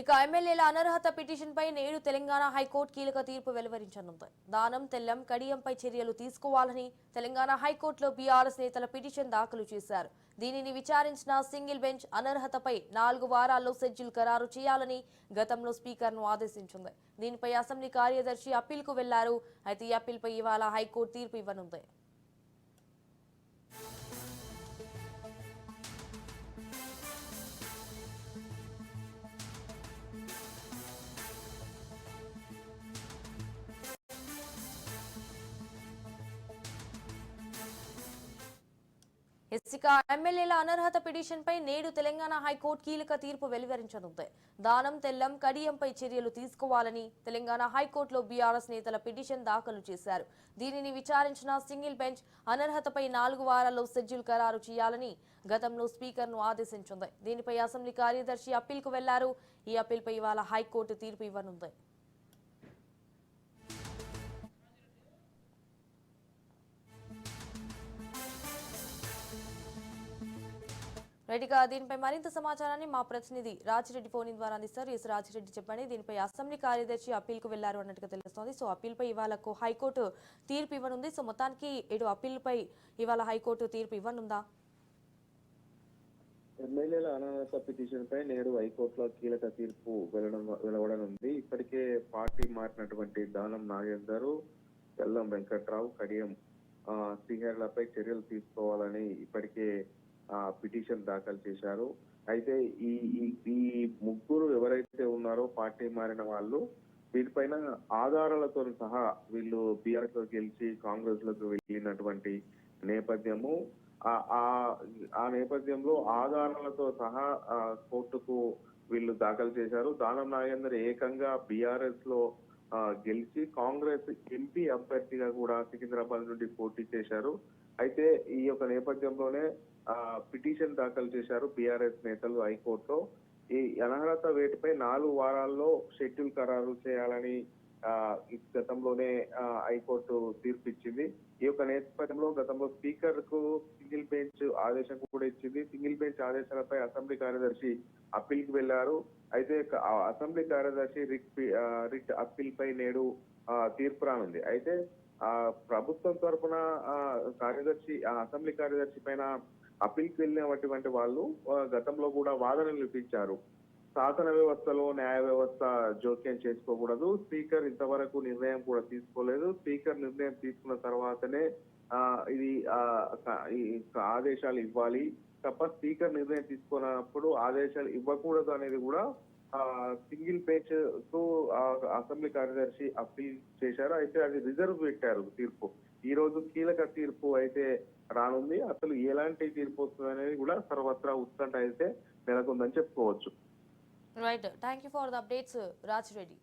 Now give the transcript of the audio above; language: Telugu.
ఇక ఎమ్మెల్యేల అనర్హత పిటిషన్పై నేడు తెలంగాణ హైకోర్టు కీలక తీర్పు వెలువరించనుంది. దానం తెల్లం కడియంపై చర్యలు తీసుకోవాలని తెలంగాణ హైకోర్టులో బీఆర్ఎస్ నేతల పిటిషన్ దాఖలు చేశారు. దీనిని విచారించిన సింగిల్ బెంచ్ అనర్హతపై నాలుగు వారాల్లో షెడ్యూల్ ఖరారు చేయాలని గతంలో స్పీకర్ను ఆదేశించింది. దీనిపై అసెంబ్లీ కార్యదర్శి అప్పీల్కు వెళ్ళారు. అయితే ఈ అప్పీల్పై ఇవాళ హైకోర్టు తీర్పు ఇవ్వనుంది. ఇక ఎమ్మెల్యేల అనర్హత పిటిషన్పై నేడు తెలంగాణ హైకోర్టు కీలక తీర్పు వెలువరించనుంది. దానం తెల్లం కడియంపై చర్యలు తీసుకోవాలని తెలంగాణ హైకోర్టులో బీఆర్ఎస్ నేతల పిటిషన్ దాఖలు చేశారు. దీనిని విచారించిన సింగిల్ బెంచ్ అనర్హతపై నాలుగు వారాల్లో షెడ్యూల్ ఖరారు చేయాలని గతంలో స్పీకర్ను ఆదేశించింది. దీనిపై అసెంబ్లీ కార్యదర్శి అప్పీల్కు వెళ్ళారు. ఈ అప్పీల్పై ఇవాళ హైకోర్టు తీర్పు ఇవ్వనుంది. రైట్గా దీనిపై మరింత సమాచారాన్ని మా ప్రతినిధి రాజిరెడ్డి ఫోన్ ద్వారా అందిస్తారు. ఎస్ రాజిరెడ్డి చెప్పండి దీనిపై అసెంబ్లీ కార్యదర్శి అప్పీల్కు వెళ్ళారు అన్నట్టుగా తెలుస్తోంది. సో అప్పీల్పై ఇవాళ హైకోర్టు తీర్పు ఇవ్వనుంది. సో మొత్తానికి ఇటు అప్పీల్పై ఇవాళ హైకోర్టు తీర్పు ఇవ్వనుందా? ఎమ్మెల్యేల అనర్హత పిటిషన్ పై నేడు హైకోర్టులో కీలక తీర్పు వెల్లడం వెలువడనుంది ఇప్పటికే పార్టీ మారినటువంటి దానం నాగేందర్ తెల్లం వెంకట్రావు కడియం ఆ, శ్రీహరిలపై చర్యలు తీసుకోవాలని ఇప్పటికే పిటిషన్ దాఖలు చేశారు. అయితే ఈ ఈ- ముగ్గురు ఎవరైతే ఉన్నారో పార్టీ మారిన వాళ్ళు వీటిపైన ఆధారాలతో సహా వీళ్ళు బీఆర్ఎస్లో గెలిచి కాంగ్రెస్లోకి వెళ్ళినటువంటి నేపథ్యము ఆ- ఆ- నేపథ్యంలో ఆధారాలతో సహా కోర్టుకు వీళ్ళు దాఖలు చేశారు. దానం నాగేందర్ ఏకంగా బీఆర్ఎస్లో గెలిచి కాంగ్రెస్ ఎంపీ అభ్యర్థిగా కూడా సికింద్రాబాద్ నుండి పోటీ చేశారు. అయితే ఈ యొక్క నేపథ్యంలోనే ఆ, పిటిషన్ దాఖలు చేశారు బీఆర్ఎస్ నేతలు హైకోర్టులో. ఈ అనర్హత వేటుపై నాలుగు వారాల్లో షెడ్యూల్ ఖరారు చేయాలని గతంలోనే హైకోర్టు తీర్పు ఇచ్చింది ఈ యొక్క నేపథ్యంలో గతంలో స్పీకర్కు సింగిల్ బెంచ్ ఆదేశం కూడా ఇచ్చింది. సింగిల్ బెంచ్ ఆదేశాలపై అసెంబ్లీ కార్యదర్శి అప్పీల్కి వెళ్ళారు అయితే అసెంబ్లీ కార్యదర్శి రిట్ రిట్ అప్పీల్ పై నేడు ఆ, తీర్పు రానుంది. అయితే ఆ ప్రభుత్వం తరఫున కార్యదర్శి అసెంబ్లీ కార్యదర్శి పైన అప్పీల్కి వెళ్ళినటువంటి వాళ్ళు గతంలో కూడా వాదనలు వినిపించారు. శాసన వ్యవస్థలో న్యాయ వ్యవస్థ జోక్యం చేసుకోకూడదు. స్పీకర్ ఇంతవరకు నిర్ణయం కూడా తీసుకోలేదు. స్పీకర్ నిర్ణయం తీసుకున్న తర్వాతనే ఆ, ఇది ఆదేశాలు ఇవ్వాలి. తప్ప స్పీకర్ నిర్ణయం తీసుకున్నప్పుడు ఆదేశాలు ఇవ్వకూడదు అనేది కూడా సింగిల్ పేజ్కు అసెంబ్లీ కార్యదర్శి అప్పీల్ చేశారు. అయితే అది రిజర్వ్ పెట్టారు తీర్పు. ఈ రోజు కీలక తీర్పు అయితే రానుంది. అసలు ఎలాంటి తీర్పు వస్తుంది అనేది కూడా సర్వత్రా ఉత్కంఠ అయితే నెలకొందని చెప్పుకోవచ్చు. Right. Thank you for the updates, uh, Raj Reddy.